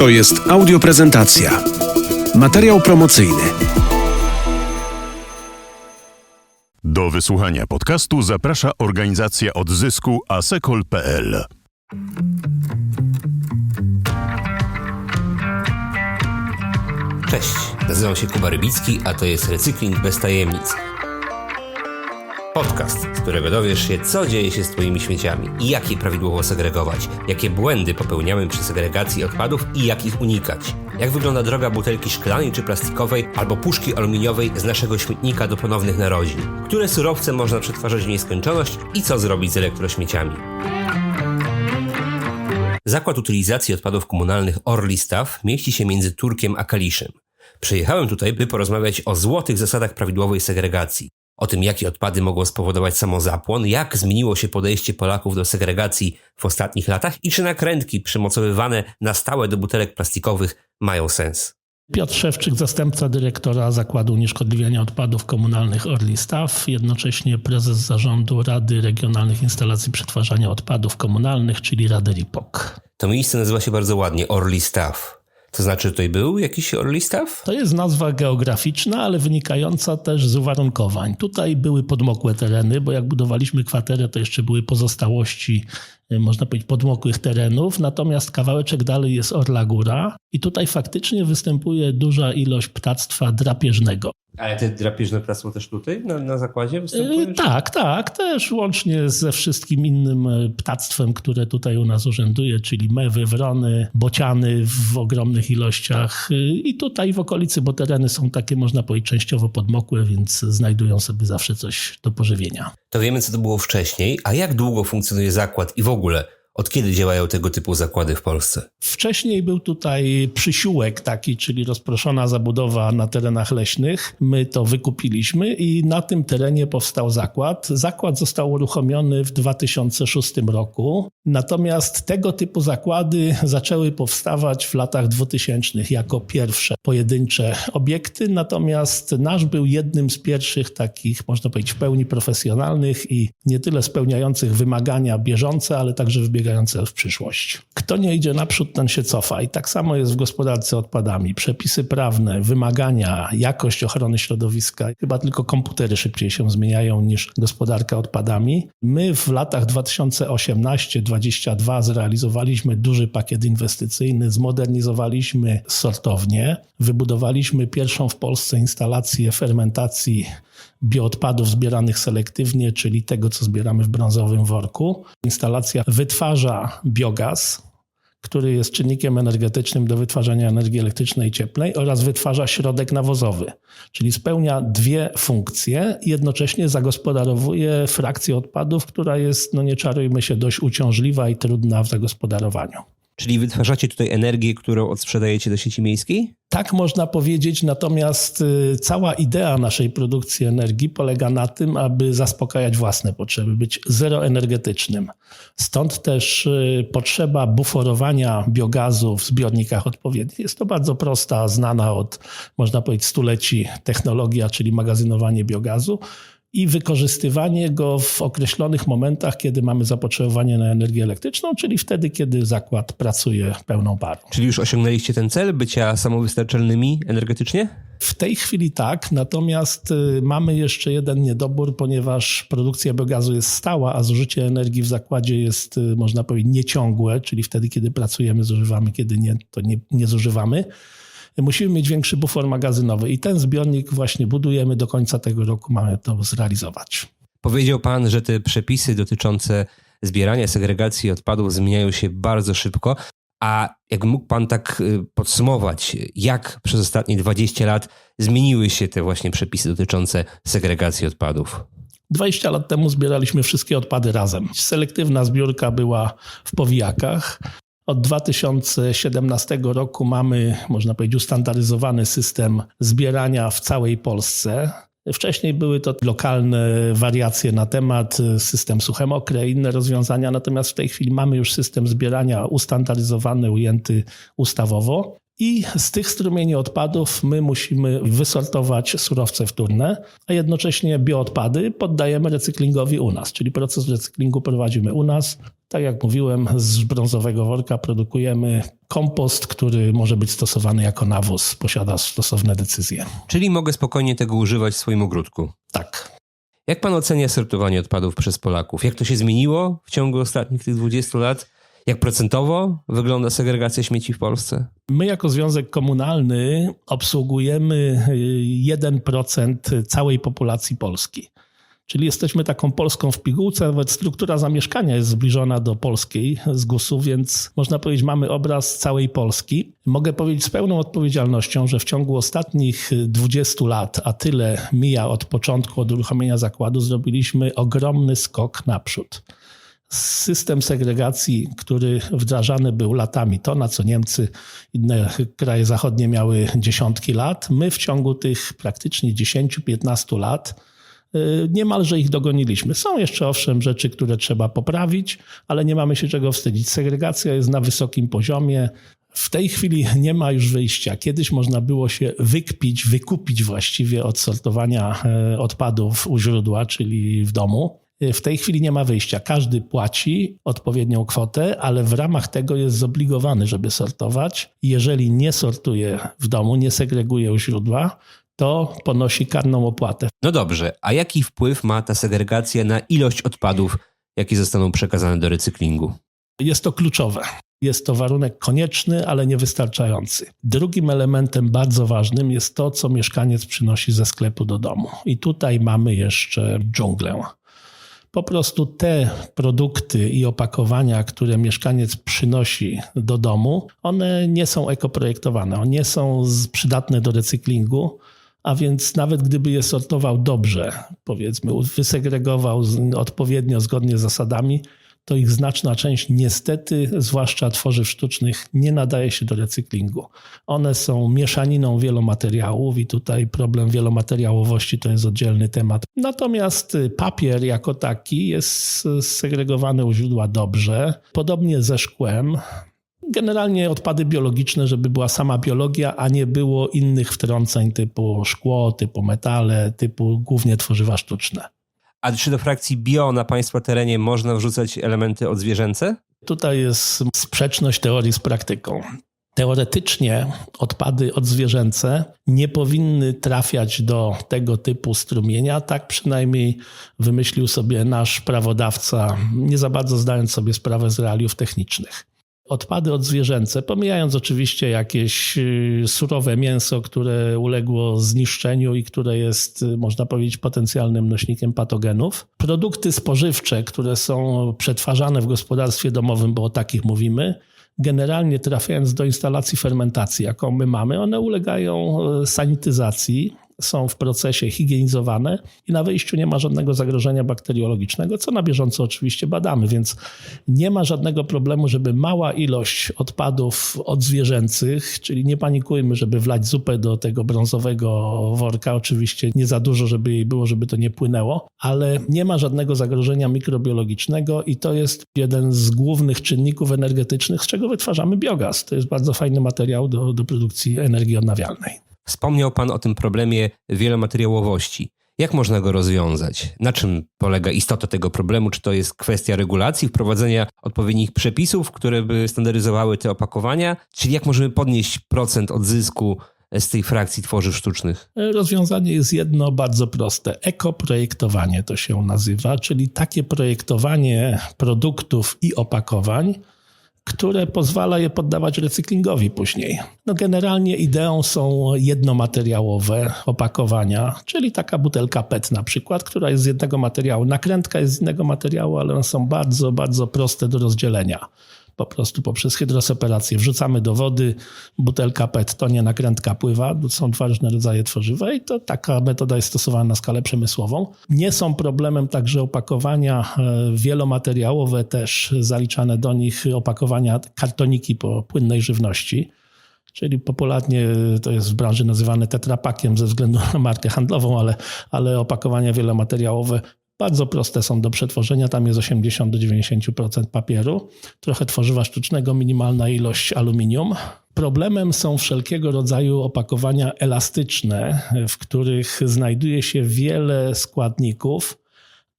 To jest audioprezentacja. Materiał promocyjny. Do wysłuchania podcastu zaprasza organizacja odzysku asekol.pl. Cześć, nazywam się Kuba Rybicki, a to jest Recykling bez tajemnic. Podcast, z którego dowiesz się, co dzieje się z Twoimi śmieciami i jak je prawidłowo segregować, jakie błędy popełniamy przy segregacji odpadów i jak ich unikać. Jak wygląda droga butelki szklanej czy plastikowej albo puszki aluminiowej z naszego śmietnika do ponownych narodzin. Które surowce można przetwarzać w nieskończoność i co zrobić z elektrośmieciami. Zakład utylizacji odpadów komunalnych Orlistaw mieści się między Turkiem a Kaliszem. Przyjechałem tutaj, by porozmawiać o złotych zasadach prawidłowej segregacji, o tym, jakie odpady mogą spowodować samozapłon, jak zmieniło się podejście Polaków do segregacji w ostatnich latach i czy nakrętki przymocowywane na stałe do butelek plastikowych mają sens. Piotr Szewczyk, zastępca dyrektora Zakładu Unieszkodliwiania Odpadów Komunalnych Orli Staw, jednocześnie prezes zarządu Rady Regionalnych Instalacji Przetwarzania Odpadów Komunalnych, czyli Rady RIPOK. To miejsce nazywa się bardzo ładnie Orli Staw. To znaczy tutaj był jakiś Orli Staw? To jest nazwa geograficzna, ale wynikająca też z uwarunkowań. Tutaj były podmokłe tereny, bo jak budowaliśmy kwaterę, to jeszcze były pozostałości, można powiedzieć, podmokłych terenów, natomiast kawałeczek dalej jest Orla Góra i tutaj faktycznie występuje duża ilość ptactwa drapieżnego. Ale te drapieżne pracą też tutaj na, na zakładzie występują? Yy, tak, tak, też łącznie ze wszystkim innym e, ptactwem, które tutaj u nas urzęduje, czyli mewy, wrony, bociany w ogromnych ilościach i tutaj w okolicy, bo tereny są takie, można powiedzieć, częściowo podmokłe, więc znajdują sobie zawsze coś do pożywienia. To wiemy, co to było wcześniej, a jak długo funkcjonuje zakład i w ogóle od kiedy działają tego typu zakłady w Polsce? Wcześniej był tutaj przysiółek taki, czyli rozproszona zabudowa na terenach leśnych. My to wykupiliśmy i na tym terenie powstał zakład. Zakład został uruchomiony w 2006 roku. Natomiast tego typu zakłady zaczęły powstawać w latach 2000 jako pierwsze pojedyncze obiekty. Natomiast nasz był jednym z pierwszych takich, można powiedzieć, w pełni profesjonalnych i nie tyle spełniających wymagania bieżące, ale także wybiegające w przyszłość. Kto nie idzie naprzód, ten się cofa. I tak samo jest w gospodarce odpadami. Przepisy prawne, wymagania, jakość ochrony środowiska. Chyba tylko komputery szybciej się zmieniają niż gospodarka odpadami. My w latach 2018-2022 zrealizowaliśmy duży pakiet inwestycyjny, zmodernizowaliśmy sortownię, wybudowaliśmy pierwszą w Polsce instalację fermentacji bioodpadów zbieranych selektywnie, czyli tego, co zbieramy w brązowym worku. Instalacja wytwarza biogaz, który jest czynnikiem energetycznym do wytwarzania energii elektrycznej i cieplnej oraz wytwarza środek nawozowy, czyli spełnia dwie funkcje i jednocześnie zagospodarowuje frakcję odpadów, która jest, no nie czarujmy się, dość uciążliwa i trudna w zagospodarowaniu. Czyli wytwarzacie tutaj energię, którą odsprzedajecie do sieci miejskiej? Tak można powiedzieć, natomiast y, cała idea naszej produkcji energii polega na tym, aby zaspokajać własne potrzeby, być zeroenergetycznym. Stąd też y, potrzeba buforowania biogazu w zbiornikach odpowiednich. Jest to bardzo prosta, znana od, można powiedzieć, stuleci technologia, czyli magazynowanie biogazu i wykorzystywanie go w określonych momentach, kiedy mamy zapotrzebowanie na energię elektryczną, czyli wtedy, kiedy zakład pracuje pełną parą. Czyli już osiągnęliście ten cel bycia samowystarczalnymi energetycznie? W tej chwili tak, natomiast y, mamy jeszcze jeden niedobór, ponieważ produkcja biogazu jest stała, a zużycie energii w zakładzie jest, y, można powiedzieć, nieciągłe, czyli wtedy, kiedy pracujemy, zużywamy, kiedy nie, to nie, nie zużywamy musimy mieć większy bufor magazynowy i ten zbiornik właśnie budujemy do końca tego roku, mamy to zrealizować. Powiedział Pan, że te przepisy dotyczące zbierania, segregacji odpadów zmieniają się bardzo szybko. A jak mógł Pan tak y, podsumować, jak przez ostatnie 20 lat zmieniły się te właśnie przepisy dotyczące segregacji odpadów? 20 lat temu zbieraliśmy wszystkie odpady razem. Selektywna zbiórka była w powijakach. Od 2017 roku mamy, można powiedzieć, ustandaryzowany system zbierania w całej Polsce. Wcześniej były to lokalne wariacje na temat, system suche mokre, inne rozwiązania, natomiast w tej chwili mamy już system zbierania ustandaryzowany, ujęty ustawowo. I z tych strumieni odpadów my musimy wysortować surowce wtórne, a jednocześnie bioodpady poddajemy recyklingowi u nas, czyli proces recyklingu prowadzimy u nas. Tak jak mówiłem, z brązowego worka produkujemy kompost, który może być stosowany jako nawóz, posiada stosowne decyzje. Czyli mogę spokojnie tego używać w swoim ogródku. Tak. Jak pan ocenia sortowanie odpadów przez Polaków? Jak to się zmieniło w ciągu ostatnich tych 20 lat? Jak procentowo wygląda segregacja śmieci w Polsce? My jako Związek Komunalny obsługujemy y, 1% całej populacji Polski. Czyli jesteśmy taką Polską w pigułce, nawet struktura zamieszkania jest zbliżona do polskiej z GUS-u, więc można powiedzieć, mamy obraz całej Polski. Mogę powiedzieć z pełną odpowiedzialnością, że w ciągu ostatnich 20 lat, a tyle mija od początku, od uruchomienia zakładu, zrobiliśmy ogromny skok naprzód system segregacji, który wdrażany był latami, to na co Niemcy, inne kraje zachodnie miały dziesiątki lat, my w ciągu tych praktycznie 10-15 lat y, niemalże ich dogoniliśmy. Są jeszcze owszem rzeczy, które trzeba poprawić, ale nie mamy się czego wstydzić. Segregacja jest na wysokim poziomie. W tej chwili nie ma już wyjścia. Kiedyś można było się wykpić, wykupić właściwie od sortowania e, odpadów u źródła, czyli w domu. W tej chwili nie ma wyjścia. Każdy płaci odpowiednią kwotę, ale w ramach tego jest zobligowany, żeby sortować. Jeżeli nie sortuje w domu, nie segreguje u źródła, to ponosi karną opłatę. No dobrze, a jaki wpływ ma ta segregacja na ilość odpadów, jakie zostaną przekazane do recyklingu? Jest to kluczowe. Jest to warunek konieczny, ale niewystarczający. Drugim elementem bardzo ważnym jest to, co mieszkaniec przynosi ze sklepu do domu. I tutaj mamy jeszcze dżunglę. Po prostu te produkty i opakowania, które mieszkaniec przynosi do domu, one nie są ekoprojektowane, one nie są przydatne do recyklingu. A więc nawet gdyby je sortował dobrze, powiedzmy, wysegregował odpowiednio, zgodnie z zasadami, to ich znaczna część niestety, zwłaszcza tworzyw sztucznych, nie nadaje się do recyklingu. One są mieszaniną wielomateriałów i tutaj problem wielomateriałowości to jest oddzielny temat. Natomiast papier jako taki jest segregowany u źródła dobrze. Podobnie ze szkłem. Generalnie odpady biologiczne, żeby była sama biologia, a nie było innych wtrąceń typu szkło, typu metale, typu głównie tworzywa sztuczne. A czy do frakcji bio na Państwa terenie można wrzucać elementy odzwierzęce? Tutaj jest sprzeczność teorii z praktyką. Teoretycznie odpady odzwierzęce nie powinny trafiać do tego typu strumienia. Tak przynajmniej wymyślił sobie nasz prawodawca, nie za bardzo zdając sobie sprawę z realiów technicznych odpady odzwierzęce, pomijając oczywiście jakieś y, surowe mięso, które uległo zniszczeniu i które jest, y, można powiedzieć, potencjalnym nośnikiem patogenów. Produkty spożywcze, które są przetwarzane w gospodarstwie domowym, bo o takich mówimy, generalnie trafiając do instalacji fermentacji, jaką my mamy, one ulegają y, sanityzacji, są w procesie higienizowane i na wyjściu nie ma żadnego zagrożenia bakteriologicznego, co na bieżąco oczywiście badamy, więc nie ma żadnego problemu, żeby mała ilość odpadów odzwierzęcych, czyli nie panikujmy, żeby wlać zupę do tego brązowego worka, oczywiście nie za dużo, żeby jej było, żeby to nie płynęło, ale nie ma żadnego zagrożenia mikrobiologicznego i to jest jeden z głównych czynników energetycznych, z czego wytwarzamy biogaz. To jest bardzo fajny materiał do, do produkcji energii odnawialnej. Wspomniał Pan o tym problemie wielomateriałowości. Jak można go rozwiązać? Na czym polega istota tego problemu? Czy to jest kwestia regulacji, wprowadzenia odpowiednich przepisów, które by standaryzowały te opakowania? Czyli jak możemy podnieść procent odzysku z tej frakcji tworzyw sztucznych? Rozwiązanie jest jedno bardzo proste. Ekoprojektowanie to się nazywa, czyli takie projektowanie produktów i opakowań, które pozwala je poddawać recyklingowi później. No generalnie ideą są jednomateriałowe opakowania, czyli taka butelka PET na przykład, która jest z jednego materiału. Nakrętka jest z innego materiału, ale one są bardzo, bardzo proste do rozdzielenia po prostu poprzez hydroseparację. Wrzucamy do wody, butelka PET, to nie nakrętka pływa, są dwa różne rodzaje tworzywa i to taka metoda jest stosowana na skalę przemysłową. Nie są problemem także opakowania e, wielomateriałowe, też zaliczane do nich opakowania kartoniki po płynnej żywności. Czyli popularnie to jest w branży nazywane tetrapakiem ze względu na markę handlową, ale, ale opakowania wielomateriałowe bardzo proste są do przetworzenia, tam jest 80 do 90% papieru, trochę tworzywa sztucznego, minimalna ilość aluminium. Problemem są wszelkiego rodzaju opakowania elastyczne, w których znajduje się wiele składników,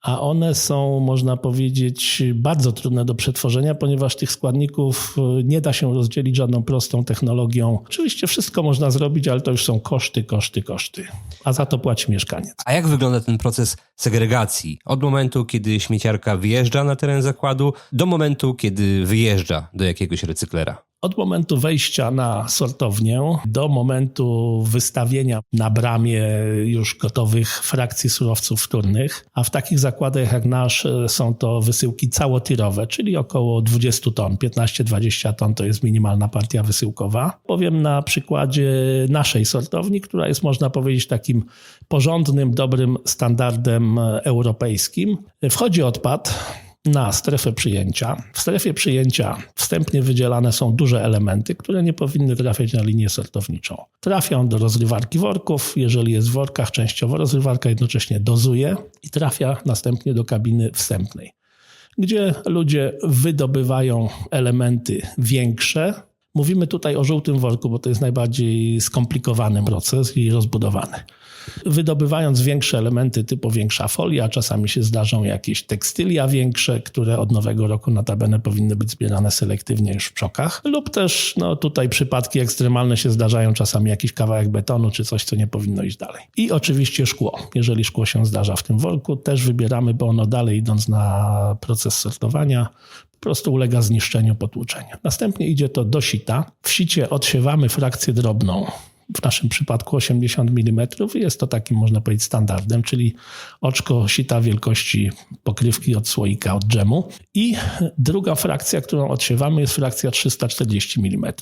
a one są, można powiedzieć, bardzo trudne do przetworzenia, ponieważ tych składników y, nie da się rozdzielić żadną prostą technologią. Oczywiście wszystko można zrobić, ale to już są koszty, koszty, koszty. A za to płaci mieszkaniec. A jak wygląda ten proces segregacji? Od momentu, kiedy śmieciarka wjeżdża na teren zakładu, do momentu, kiedy wyjeżdża do jakiegoś recyklera. Od momentu wejścia na sortownię do momentu wystawienia na bramie już gotowych frakcji surowców wtórnych, a w takich zakładach jak nasz e, są to wysyłki całotirowe, czyli około 20 ton, 15-20 ton to jest minimalna partia wysyłkowa. Powiem na przykładzie naszej sortowni, która jest można powiedzieć takim porządnym, dobrym standardem e, europejskim. Wchodzi odpad, na strefę przyjęcia. W strefie przyjęcia wstępnie wydzielane są duże elementy, które nie powinny trafiać na linię sortowniczą. Trafią do rozrywarki worków, jeżeli jest w workach częściowo rozrywarka jednocześnie dozuje i trafia następnie do kabiny wstępnej, gdzie ludzie wydobywają elementy większe. Mówimy tutaj o żółtym worku, bo to jest najbardziej skomplikowany proces i rozbudowany wydobywając większe elementy typu większa folia, czasami się zdarzą jakieś tekstylia większe, które od nowego roku notabene powinny być zbierane selektywnie już w czokach, lub też no, tutaj przypadki ekstremalne się zdarzają, czasami jakiś kawałek betonu czy coś, co nie powinno iść dalej. I oczywiście szkło. Jeżeli szkło się zdarza w tym worku, też wybieramy, bo ono dalej idąc na proces sortowania, po prostu ulega zniszczeniu, potłuczeniu. Następnie idzie to do sita. W sicie odsiewamy frakcję drobną, w naszym przypadku 80 mm. Jest to takim, można powiedzieć, standardem, czyli oczko sita wielkości pokrywki od słoika, od dżemu. I druga frakcja, którą odsiewamy, jest frakcja 340 mm.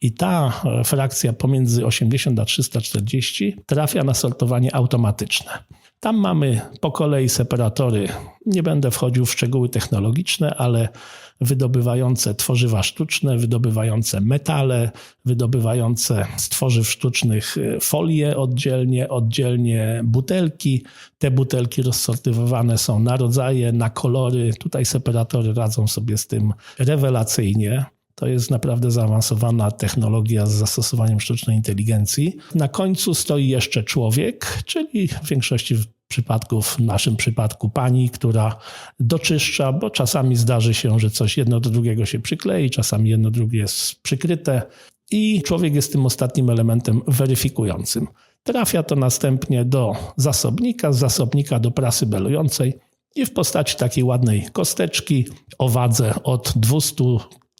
I ta frakcja pomiędzy 80 a 340 trafia na sortowanie automatyczne. Tam mamy po kolei separatory. Nie będę wchodził w szczegóły technologiczne, ale wydobywające tworzywa sztuczne, wydobywające metale, wydobywające z tworzyw sztucznych e, folie oddzielnie, oddzielnie butelki. Te butelki rozsortywowane są na rodzaje, na kolory. Tutaj separatory radzą sobie z tym rewelacyjnie. To jest naprawdę zaawansowana technologia z zastosowaniem sztucznej inteligencji. Na końcu stoi jeszcze człowiek, czyli w większości przypadków, w naszym przypadku pani, która doczyszcza, bo czasami zdarzy się, że coś jedno do drugiego się przyklei, czasami jedno drugie jest przykryte i człowiek jest tym ostatnim elementem weryfikującym. Trafia to następnie do zasobnika, z zasobnika do prasy belującej i w postaci takiej ładnej kosteczki o wadze od 200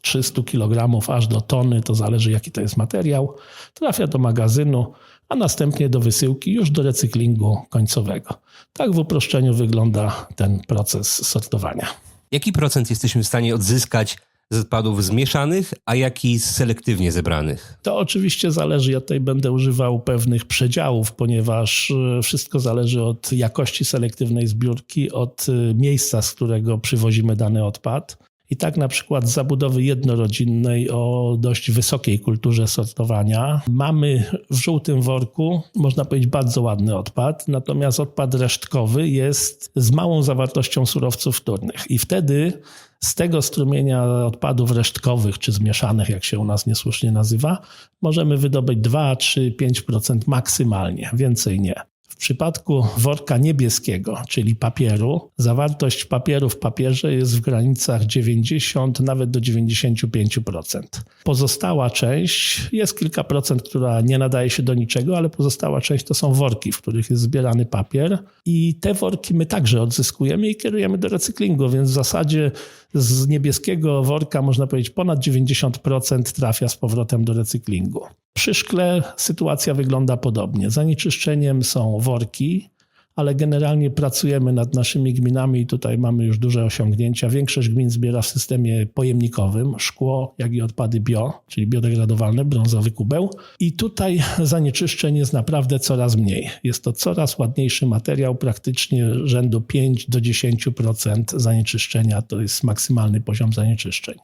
300 kg aż do tony, to zależy jaki to jest materiał, trafia do magazynu, a następnie do wysyłki już do recyklingu końcowego. Tak w uproszczeniu wygląda ten proces sortowania. Jaki procent jesteśmy w stanie odzyskać z odpadów zmieszanych, a jaki z selektywnie zebranych? To oczywiście zależy, ja tutaj będę używał pewnych przedziałów, ponieważ e, wszystko zależy od jakości selektywnej zbiórki, od e, miejsca, z którego przywozimy dany odpad. I tak na przykład z zabudowy jednorodzinnej o dość wysokiej kulturze sortowania. Mamy w żółtym worku, można powiedzieć, bardzo ładny odpad, natomiast odpad resztkowy jest z małą zawartością surowców wtórnych. I wtedy z tego strumienia odpadów resztkowych czy zmieszanych, jak się u nas niesłusznie nazywa, możemy wydobyć 2, 3, 5% maksymalnie, więcej nie przypadku worka niebieskiego, czyli papieru, zawartość papieru w papierze jest w granicach 90, nawet do 95%. Pozostała część jest kilka procent, która nie nadaje się do niczego, ale pozostała część to są worki, w których jest zbierany papier i te worki my także odzyskujemy i kierujemy do recyklingu, więc w zasadzie z niebieskiego worka można powiedzieć ponad 90% trafia z powrotem do recyklingu. Przy szkle sytuacja wygląda podobnie. Zanieczyszczeniem są worki, ale generalnie pracujemy nad naszymi gminami i tutaj mamy już duże osiągnięcia. Większość gmin zbiera w systemie pojemnikowym szkło, jak i odpady bio, czyli biodegradowalne, brązowy kubeł. I tutaj zanieczyszczeń jest naprawdę coraz mniej. Jest to coraz ładniejszy materiał, praktycznie rzędu 5 do 10% zanieczyszczenia to jest maksymalny poziom zanieczyszczeń.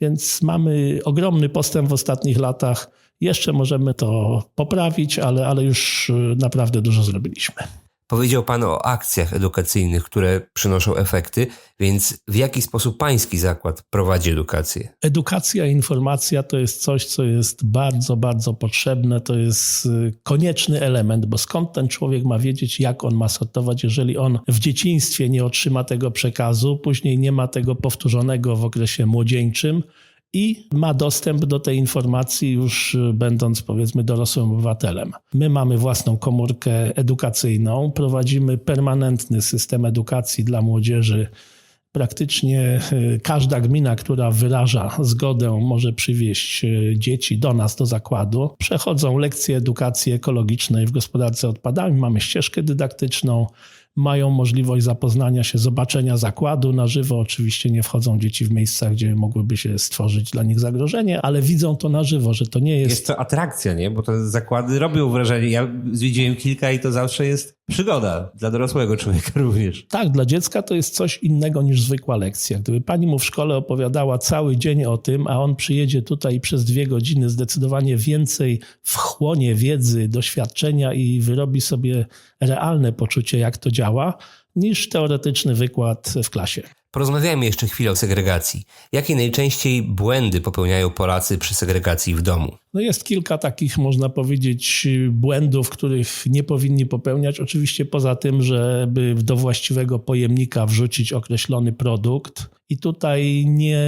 Więc mamy ogromny postęp w ostatnich latach. Jeszcze możemy to poprawić, ale, ale już naprawdę dużo zrobiliśmy. Powiedział Pan o akcjach edukacyjnych, które przynoszą efekty, więc w jaki sposób Pański zakład prowadzi edukację? Edukacja i informacja to jest coś, co jest bardzo, bardzo potrzebne. To jest y, konieczny element, bo skąd ten człowiek ma wiedzieć, jak on ma sortować, jeżeli on w dzieciństwie nie otrzyma tego przekazu, później nie ma tego powtórzonego w okresie młodzieńczym i ma dostęp do tej informacji już y, będąc powiedzmy dorosłym obywatelem. My mamy własną komórkę edukacyjną, prowadzimy permanentny system edukacji dla młodzieży Praktycznie y, każda gmina, która wyraża zgodę, może przywieźć y, dzieci do nas, do zakładu. Przechodzą lekcje edukacji ekologicznej w gospodarce odpadami, mamy ścieżkę dydaktyczną, mają możliwość zapoznania się, zobaczenia zakładu na żywo. Oczywiście nie wchodzą dzieci w miejsca, gdzie mogłyby się stworzyć dla nich zagrożenie, ale widzą to na żywo, że to nie jest. Jest to atrakcja, nie? Bo te zakłady robią wrażenie. Ja zwiedziłem kilka i to zawsze jest przygoda dla dorosłego człowieka również. Tak, dla dziecka to jest coś innego niż zwykła lekcja. Gdyby pani mu w szkole opowiadała cały dzień o tym, a on przyjedzie tutaj i przez dwie godziny zdecydowanie więcej wchłonie wiedzy, doświadczenia i wyrobi sobie realne poczucie, jak to działa, niż teoretyczny wykład w klasie. Porozmawiajmy jeszcze chwilę o segregacji. Jakie najczęściej błędy popełniają Polacy przy segregacji w domu? No jest kilka takich, można powiedzieć, błędów, których nie powinni popełniać. Oczywiście poza tym, żeby do właściwego pojemnika wrzucić określony produkt. I tutaj nie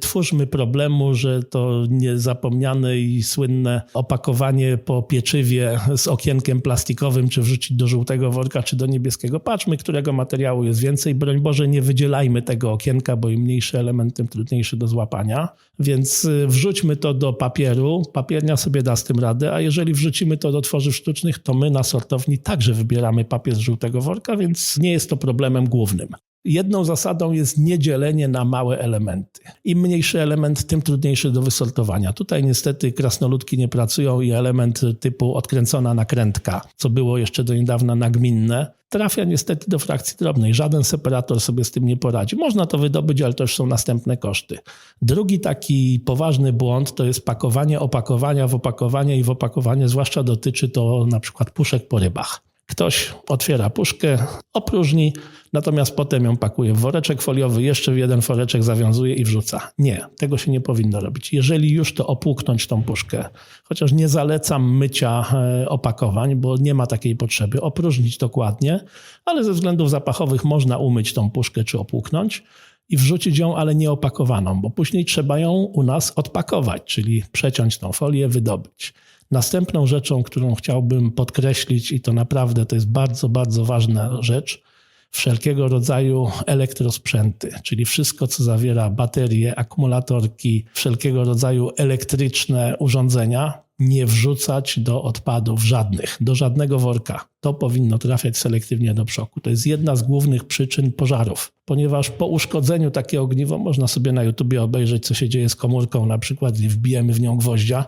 twórzmy problemu, że to niezapomniane i słynne opakowanie po pieczywie z okienkiem plastikowym, czy wrzucić do żółtego worka, czy do niebieskiego. Patrzmy, którego materiału jest więcej. Broń Boże, nie wydzielajmy tego okienka, bo im mniejszy element, tym trudniejszy do złapania. Więc y, wrzućmy to do papieru. Papiernia sobie da z tym radę, a jeżeli wrzucimy to do tworzyw sztucznych, to my na sortowni także wybieramy papier z żółtego worka, więc nie jest to problemem głównym. Jedną zasadą jest niedzielenie na małe elementy. Im mniejszy element, tym trudniejszy do wysortowania. Tutaj niestety krasnoludki nie pracują i element typu odkręcona nakrętka, co było jeszcze do niedawna nagminne, trafia niestety do frakcji drobnej. Żaden separator sobie z tym nie poradzi. Można to wydobyć, ale już są następne koszty. Drugi taki poważny błąd to jest pakowanie opakowania w opakowanie i w opakowanie, zwłaszcza dotyczy to na przykład puszek po rybach. Ktoś otwiera puszkę, opróżni, natomiast potem ją pakuje w woreczek foliowy, jeszcze w jeden woreczek zawiązuje i wrzuca. Nie, tego się nie powinno robić. Jeżeli już to opłuknąć tą puszkę, chociaż nie zalecam mycia e, opakowań, bo nie ma takiej potrzeby, opróżnić dokładnie, ale ze względów zapachowych można umyć tą puszkę czy opłuknąć i wrzucić ją, ale nie opakowaną, bo później trzeba ją u nas odpakować, czyli przeciąć tą folię, wydobyć. Następną rzeczą, którą chciałbym podkreślić, i to naprawdę to jest bardzo, bardzo ważna rzecz, wszelkiego rodzaju elektrosprzęty, czyli wszystko, co zawiera baterie, akumulatorki, wszelkiego rodzaju elektryczne urządzenia, nie wrzucać do odpadów żadnych, do żadnego worka. To powinno trafiać selektywnie do przoku. To jest jedna z głównych przyczyn pożarów, ponieważ po uszkodzeniu takie ogniwo można sobie na YouTubie obejrzeć, co się dzieje z komórką, na przykład wbijemy w nią gwoździa,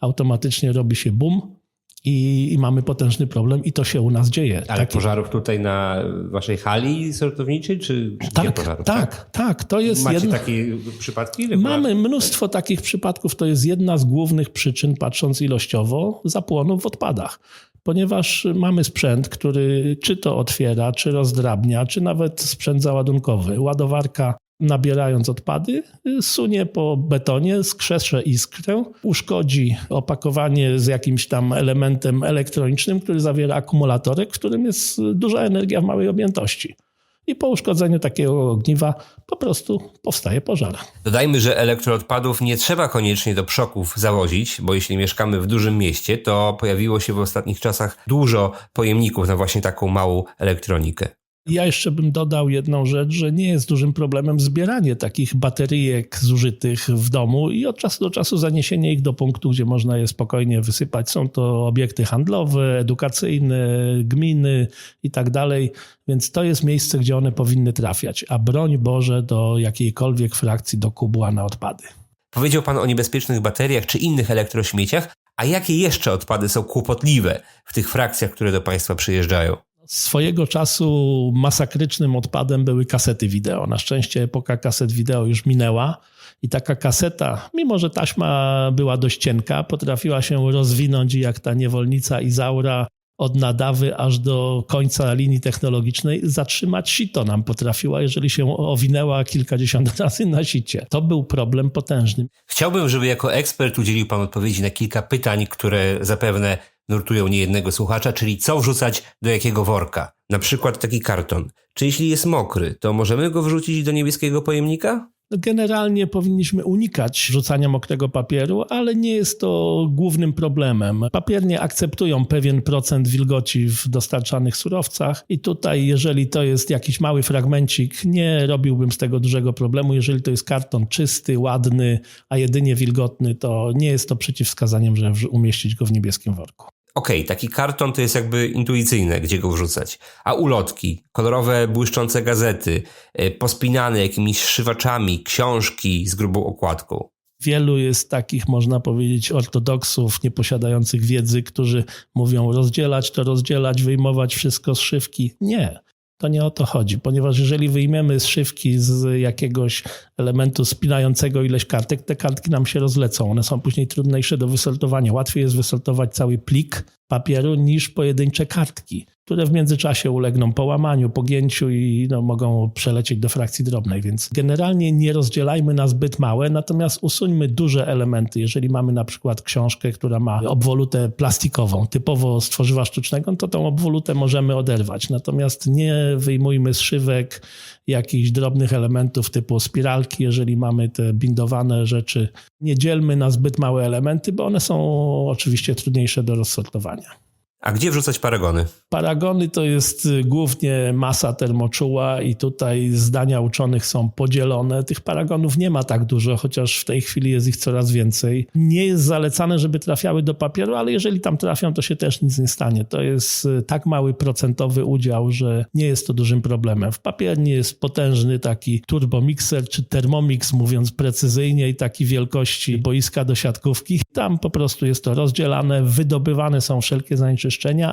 automatycznie robi się boom i, i, mamy potężny problem i to się u nas dzieje. Ale Taki... pożarów tutaj na waszej hali sortowniczej, czy, czy tak, pożarów? Tak, tak, tak. To jest Macie jedna... takie przypadki? Mamy mnóstwo takich przypadków. To jest jedna z głównych przyczyn, patrząc ilościowo, zapłonów w odpadach. Ponieważ mamy sprzęt, który czy to otwiera, czy rozdrabnia, czy nawet sprzęt załadunkowy. Ładowarka nabierając odpady, sunie po betonie, skrzesze iskrę, uszkodzi opakowanie z jakimś tam elementem elektronicznym, który zawiera akumulatorek, w którym jest duża energia w małej objętości. I po uszkodzeniu takiego ogniwa po prostu powstaje pożar. Dodajmy, że elektroodpadów nie trzeba koniecznie do przoków zawozić, bo jeśli mieszkamy w dużym mieście, to pojawiło się w ostatnich czasach dużo pojemników na właśnie taką małą elektronikę. Ja jeszcze bym dodał jedną rzecz, że nie jest dużym problemem zbieranie takich bateryjek zużytych w domu i od czasu do czasu zaniesienie ich do punktu, gdzie można je spokojnie wysypać. Są to obiekty handlowe, edukacyjne, gminy i tak dalej, więc to jest miejsce, gdzie one powinny trafiać, a broń Boże do jakiejkolwiek frakcji do kubła na odpady. Powiedział Pan o niebezpiecznych bateriach czy innych elektrośmieciach, a jakie jeszcze odpady są kłopotliwe w tych frakcjach, które do Państwa przyjeżdżają? Swojego czasu masakrycznym odpadem były kasety wideo. Na szczęście epoka kaset wideo już minęła i taka kaseta, mimo że taśma była dość cienka, potrafiła się rozwinąć jak ta niewolnica Izaura od nadawy aż do końca linii technologicznej, zatrzymać sito nam potrafiła, jeżeli się owinęła kilkadziesiąt razy na sicie. To był problem potężny. Chciałbym, żeby jako ekspert udzielił Pan odpowiedzi na kilka pytań, które zapewne nurtują niejednego słuchacza, czyli co wrzucać do jakiego worka. Na przykład taki karton. Czy jeśli jest mokry, to możemy go wrzucić do niebieskiego pojemnika? Generalnie powinniśmy unikać rzucania mokrego papieru, ale nie jest to głównym problemem. Papiernie akceptują pewien procent wilgoci w dostarczanych surowcach i tutaj, jeżeli to jest jakiś mały fragmencik, nie robiłbym z tego dużego problemu. Jeżeli to jest karton czysty, ładny, a jedynie wilgotny, to nie jest to przeciwwskazaniem, żeby umieścić go w niebieskim worku. Okej, taki karton to jest jakby intuicyjne, gdzie go wrzucać. A ulotki, kolorowe, błyszczące gazety, y, pospinane jakimiś szywaczami, książki z grubą okładką. Wielu jest takich, można powiedzieć, ortodoksów nieposiadających wiedzy, którzy mówią rozdzielać to rozdzielać, wyjmować wszystko z szywki. Nie. To nie o to chodzi, ponieważ jeżeli wyjmiemy szywki z jakiegoś elementu spinającego ileś kartek, te kartki nam się rozlecą. One są później trudniejsze do wysortowania. Łatwiej jest wysortować cały plik papieru niż pojedyncze kartki, które w międzyczasie ulegną połamaniu, pogięciu i no, mogą przelecieć do frakcji drobnej. Więc generalnie nie rozdzielajmy na zbyt małe, natomiast usuńmy duże elementy. Jeżeli mamy na przykład książkę, która ma obwolutę plastikową, typowo z tworzywa sztucznego, to tą obwolutę możemy oderwać. Natomiast nie wyjmujmy z szywek jakichś drobnych elementów typu spiralki, jeżeli mamy te bindowane rzeczy. Nie dzielmy na zbyt małe elementy, bo one są oczywiście trudniejsze do rozsortowania. A gdzie wrzucać paragony? Paragony to jest y, głównie masa termoczuła i tutaj zdania uczonych są podzielone. Tych paragonów nie ma tak dużo, chociaż w tej chwili jest ich coraz więcej. Nie jest zalecane, żeby trafiały do papieru, ale jeżeli tam trafią, to się też nic nie stanie. To jest y, tak mały procentowy udział, że nie jest to dużym problemem. W papierni jest potężny taki turbomixer czy thermomix, mówiąc precyzyjnie, i taki wielkości boiska do siatkówki. Tam po prostu jest to rozdzielane, wydobywane są wszelkie zanieczyszczenia,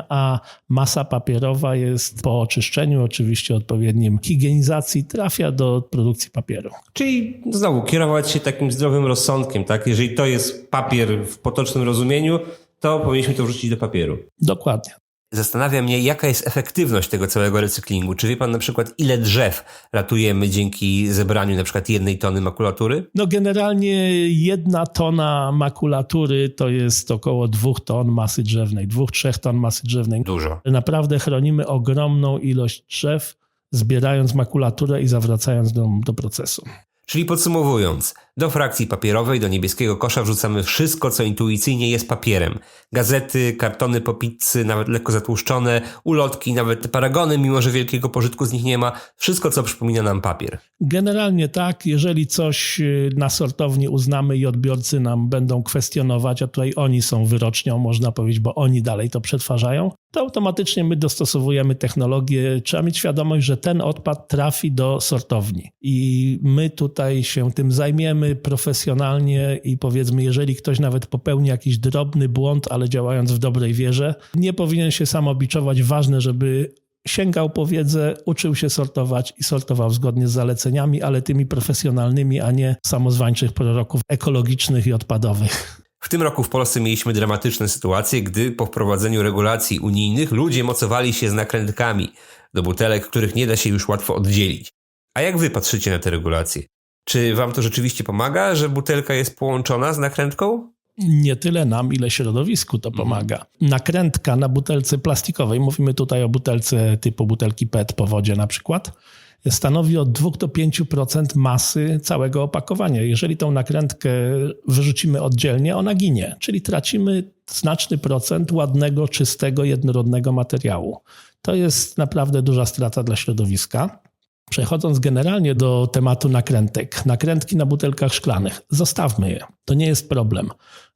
a masa papierowa jest po oczyszczeniu, oczywiście odpowiednim higienizacji, trafia do produkcji papieru. Czyli znowu kierować się takim zdrowym rozsądkiem, tak? Jeżeli to jest papier w potocznym rozumieniu, to powinniśmy to wrzucić do papieru. Dokładnie. Zastanawia mnie, jaka jest efektywność tego całego recyklingu. Czy wie pan na przykład, ile drzew ratujemy dzięki zebraniu na przykład jednej tony makulatury? No generalnie jedna tona makulatury to jest około dwóch ton masy drzewnej, dwóch, trzech ton masy drzewnej. Dużo. Naprawdę chronimy ogromną ilość drzew, zbierając makulaturę i zawracając do, do procesu. Czyli podsumowując, do frakcji papierowej, do niebieskiego kosza wrzucamy wszystko, co intuicyjnie jest papierem. Gazety, kartony po pizzy, nawet lekko zatłuszczone, ulotki, nawet paragony, mimo że wielkiego pożytku z nich nie ma. Wszystko, co przypomina nam papier. Generalnie tak, jeżeli coś y, na sortowni uznamy i odbiorcy nam będą kwestionować, a tutaj oni są wyrocznią, można powiedzieć, bo oni dalej to przetwarzają, to automatycznie my dostosowujemy technologię. Trzeba mieć świadomość, że ten odpad trafi do sortowni i my tutaj się tym zajmiemy profesjonalnie i powiedzmy, jeżeli ktoś nawet popełni jakiś drobny błąd, ale działając w dobrej wierze, nie powinien się samobiczować. Ważne, żeby sięgał po wiedzę, uczył się sortować i sortował zgodnie z zaleceniami, ale tymi profesjonalnymi, a nie samozwańczych proroków ekologicznych i odpadowych. W tym roku w Polsce mieliśmy dramatyczne sytuacje, gdy po wprowadzeniu regulacji unijnych ludzie mocowali się z nakrętkami do butelek, których nie da się już łatwo oddzielić. A jak wy patrzycie na te regulacje? Czy wam to rzeczywiście pomaga, że butelka jest połączona z nakrętką? Nie tyle nam, ile środowisku to pomaga. Nakrętka na butelce plastikowej, mówimy tutaj o butelce typu butelki PET po wodzie na przykład, stanowi od 2 do 5% masy całego opakowania. Jeżeli tą nakrętkę wyrzucimy oddzielnie, ona ginie, czyli tracimy znaczny procent ładnego, czystego, jednorodnego materiału. To jest naprawdę duża strata dla środowiska. Przechodząc generalnie do tematu nakrętek, nakrętki na butelkach szklanych, zostawmy je. To nie jest problem.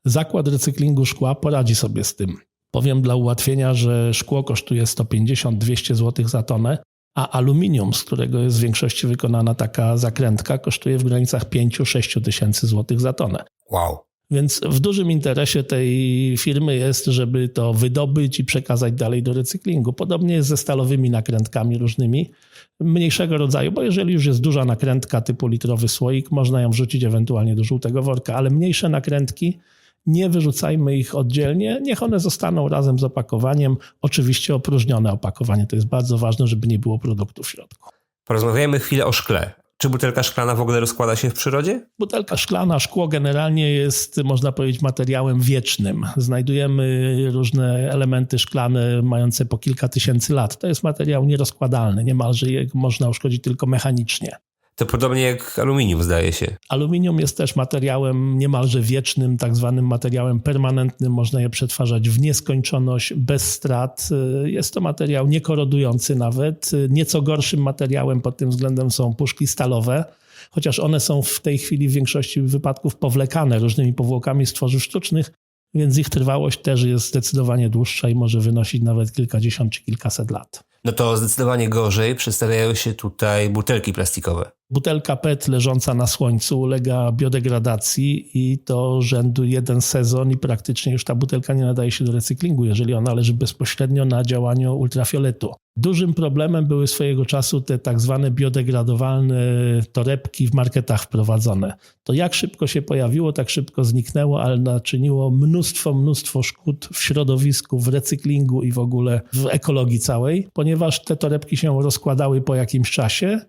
Zakład recyklingu szkła poradzi sobie z tym. Powiem dla ułatwienia, że szkło kosztuje 150-200 zł za tonę, a aluminium, z którego jest w większości wykonana taka zakrętka, kosztuje w granicach 5-6 tysięcy złotych za tonę. Wow. Więc w dużym interesie tej firmy jest, żeby to wydobyć i przekazać dalej do recyklingu. Podobnie jest ze stalowymi nakrętkami różnymi, mniejszego rodzaju, bo jeżeli już jest duża nakrętka typu litrowy słoik, można ją wrzucić ewentualnie do żółtego worka, ale mniejsze nakrętki Nie wyrzucajmy ich oddzielnie, niech one zostaną razem z opakowaniem. Oczywiście opróżnione opakowanie, to jest bardzo ważne, żeby nie było produktu w środku. Porozmawiajmy chwilę o szkle. Czy butelka szklana w ogóle rozkłada się w przyrodzie? Butelka szklana, szkło generalnie jest, można powiedzieć, materiałem wiecznym. Znajdujemy różne elementy szklane mające po kilka tysięcy lat. To jest materiał nierozkładalny, niemalże je można uszkodzić tylko mechanicznie. To podobnie jak aluminium, zdaje się. Aluminium jest też materiałem niemalże wiecznym, tak zwanym materiałem permanentnym. Można je przetwarzać w nieskończoność, bez strat. Jest to materiał niekorodujący nawet. Nieco gorszym materiałem pod tym względem są puszki stalowe, chociaż one są w tej chwili w większości wypadków powlekane różnymi powłokami z tworzyw sztucznych, więc ich trwałość też jest zdecydowanie dłuższa i może wynosić nawet kilkadziesiąt czy kilkaset lat. No to zdecydowanie gorzej przedstawiają się tutaj butelki plastikowe. Butelka PET leżąca na słońcu ulega biodegradacji i to rzędu jeden sezon i praktycznie już ta butelka nie nadaje się do recyklingu, jeżeli ona leży bezpośrednio na działaniu ultrafioletu. Dużym problemem były swojego czasu te tak zwane biodegradowalne torebki w marketach wprowadzone. To jak szybko się pojawiło, tak szybko zniknęło, ale naczyniło mnóstwo, mnóstwo szkód w środowisku, w recyklingu i w ogóle w ekologii całej, ponieważ te torebki się rozkładały po jakimś czasie,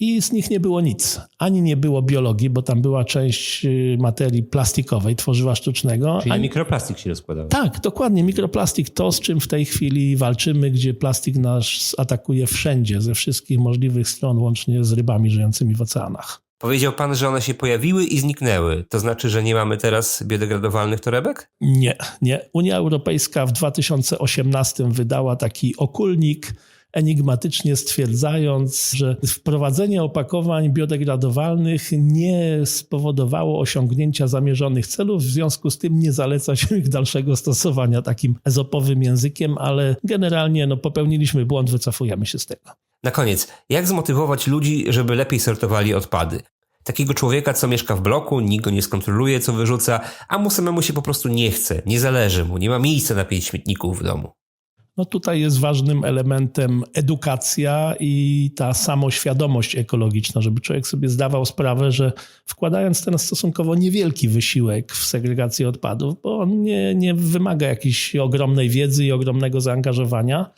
i z nich nie było nic. Ani nie było biologii, bo tam była część y, materii plastikowej, tworzywa sztucznego. Czyli ani... mikroplastik się rozkładał. Tak, dokładnie. Mikroplastik to, z czym w tej chwili walczymy, gdzie plastik nasz atakuje wszędzie, ze wszystkich możliwych stron, łącznie z rybami żyjącymi w oceanach. Powiedział pan, że one się pojawiły i zniknęły. To znaczy, że nie mamy teraz biodegradowalnych torebek? Nie, nie. Unia Europejska w 2018 wydała taki okulnik, enigmatycznie stwierdzając, że wprowadzenie opakowań biodegradowalnych nie spowodowało osiągnięcia zamierzonych celów, w związku z tym nie zaleca się ich dalszego stosowania takim ezopowym językiem, ale generalnie no, popełniliśmy błąd, wycofujemy się z tego. Na koniec, jak zmotywować ludzi, żeby lepiej sortowali odpady? Takiego człowieka, co mieszka w bloku, nikt go nie skontroluje, co wyrzuca, a mu samemu się po prostu nie chce, nie zależy mu, nie ma miejsca na pięć śmietników w domu. No tutaj jest ważnym elementem edukacja i ta samoświadomość ekologiczna, żeby człowiek sobie zdawał sprawę, że wkładając ten stosunkowo niewielki wysiłek w segregację odpadów, bo on nie, nie wymaga jakiejś ogromnej wiedzy i ogromnego zaangażowania,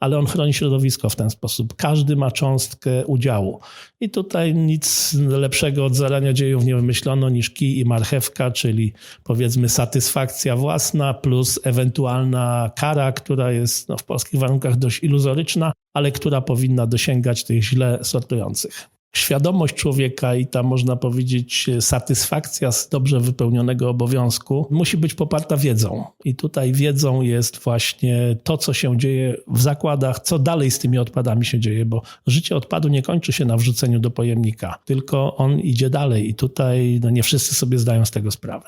ale on chroni środowisko w ten sposób. Każdy ma cząstkę udziału. I tutaj nic lepszego od zarania dziejów nie wymyślono niż kij i marchewka, czyli powiedzmy satysfakcja własna plus ewentualna kara, która jest no, w polskich warunkach dość iluzoryczna, ale która powinna dosięgać tych źle sortujących świadomość człowieka i ta, można powiedzieć, satysfakcja z dobrze wypełnionego obowiązku musi być poparta wiedzą. I tutaj wiedzą jest właśnie to, co się dzieje w zakładach, co dalej z tymi odpadami się dzieje, bo życie odpadu nie kończy się na wrzuceniu do pojemnika, tylko on idzie dalej i tutaj no, nie wszyscy sobie zdają z tego sprawę.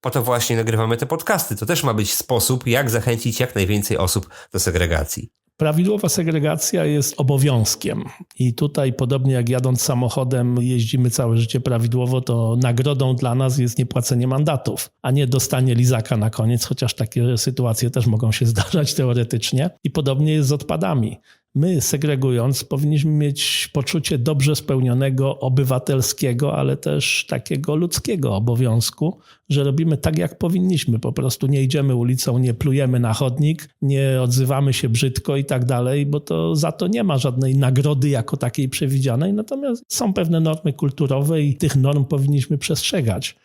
Po to właśnie nagrywamy te podcasty. To też ma być sposób, jak zachęcić jak najwięcej osób do segregacji. Prawidłowa segregacja jest obowiązkiem. I tutaj, podobnie jak jadąc samochodem, jeździmy całe życie prawidłowo, to nagrodą dla nas jest niepłacenie mandatów, a nie dostanie lizaka na koniec, chociaż takie sytuacje też mogą się zdarzać teoretycznie. I podobnie jest z odpadami. My, segregując, powinniśmy mieć poczucie dobrze spełnionego, obywatelskiego, ale też takiego ludzkiego obowiązku, że robimy tak, jak powinniśmy. Po prostu nie idziemy ulicą, nie plujemy na chodnik, nie odzywamy się brzydko i tak dalej, bo to za to nie ma żadnej nagrody jako takiej przewidzianej. Natomiast są pewne normy kulturowe i tych norm powinniśmy przestrzegać.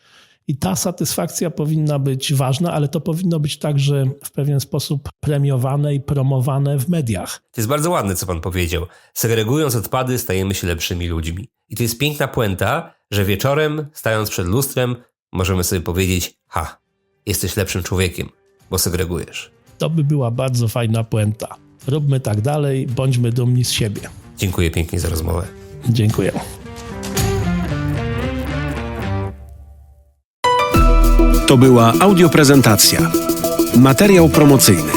I ta satysfakcja powinna być ważna, ale to powinno być także w pewien sposób premiowane i promowane w mediach. To jest bardzo ładne, co pan powiedział. Segregując odpady, stajemy się lepszymi ludźmi. I to jest piękna puenta, że wieczorem, stając przed lustrem, możemy sobie powiedzieć: Ha, jesteś lepszym człowiekiem, bo segregujesz. To by była bardzo fajna puenta. Róbmy tak dalej, bądźmy dumni z siebie. Dziękuję pięknie za rozmowę. Dziękuję. To była audioprezentacja. Materiał promocyjny.